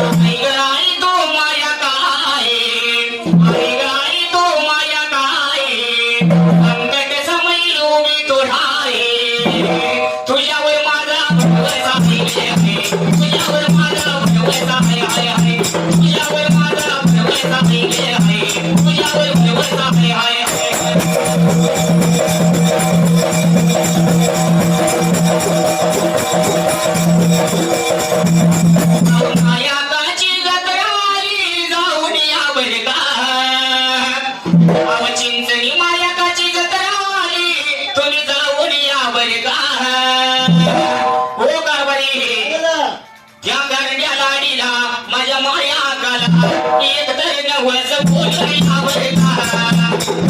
आई ग आई एक तर नवस बोलून यावर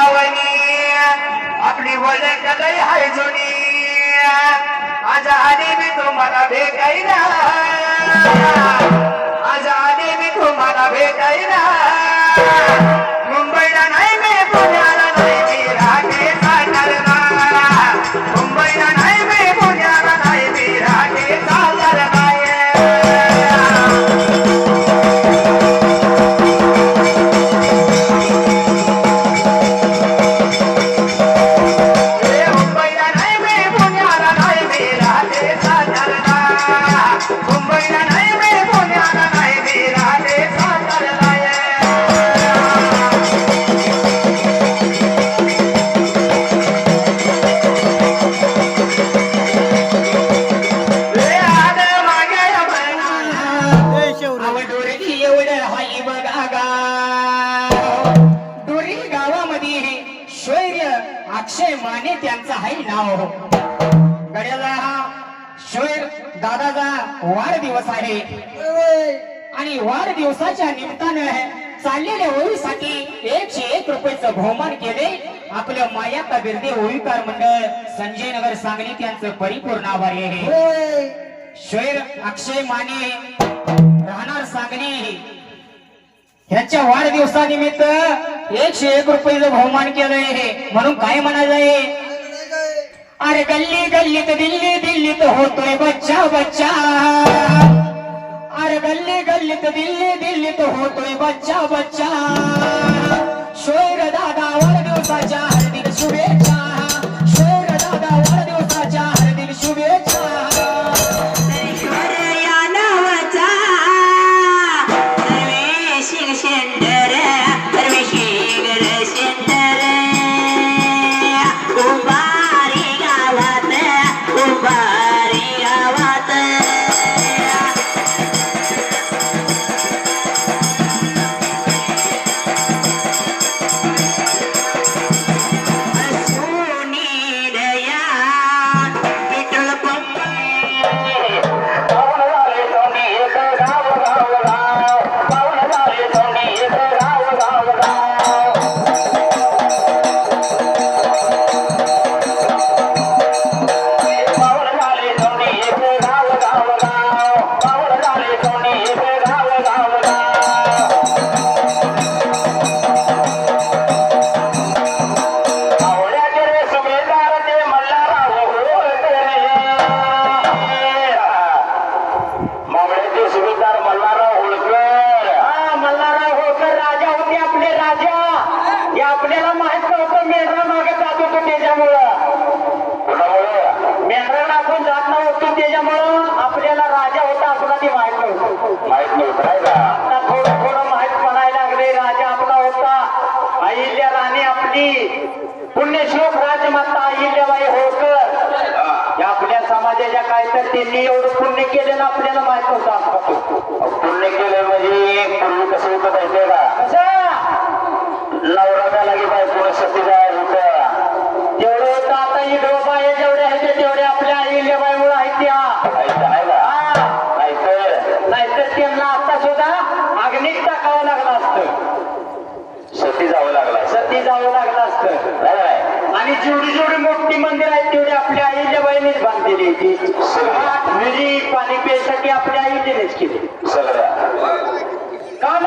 भावनी आपली वळख लय हाय जुनी. आज आधी मी तुम्हाला भेटायला. आज आधी मी तुम्हाला भेटायला. अक्षय माने त्यांचं हाय नाव. गड्याला हा शोर दादाचा वाढदिवस आहे. आणि वाढदिवसाच्या निमित्तानं चाललेल्या ओळीसाठी एकशे एक रुपयाचं बहुमान केले. आपलं माया बिर्दे ओळीकार मंडळ संजय नगर सांगली त्यांचं परिपूर्ण आभारी आहे. शोर अक्षय माने राहणार सांगली. यांच्या वाढदिवसानिमित्त एकशे एक रुपयाचं बहुमान केलंय हे म्हणून काय म्हणायचं आहे? अरे गल्ली गल्लीत दिल्ली दिल्लीत होतोय बच्चा बच्चा. अरे गल्ली गल्लीत दिल्ली दिल्लीत होतोय बच्चा बच्चा. आपल्याला माहीत नव्हतं मेंढरा मागे जात होतो त्याच्यामुळं. मेंढराला आपण जात नव्हतो त्याच्यामुळं आपल्याला राजा होता आपला ते माहीत नव्हतं. माहीत नव्हतं थोडं राजमाता अहिल्याबाई होळकर. आपल्या समाजाच्या काय तर त्यांनी एवढं पुण्य केलं आपल्याला माहीत होतं पुण्य केलं म्हणजे पूर्वी कसं होतं माहितीये का? आणि जेवढी जेवढी मोठी मंदिर आहेत तेवढी आपल्या आईच्या बाईनेच बांधलेली आहे ती पाणी पिण्यासाठी आपल्या आईनेच केली. का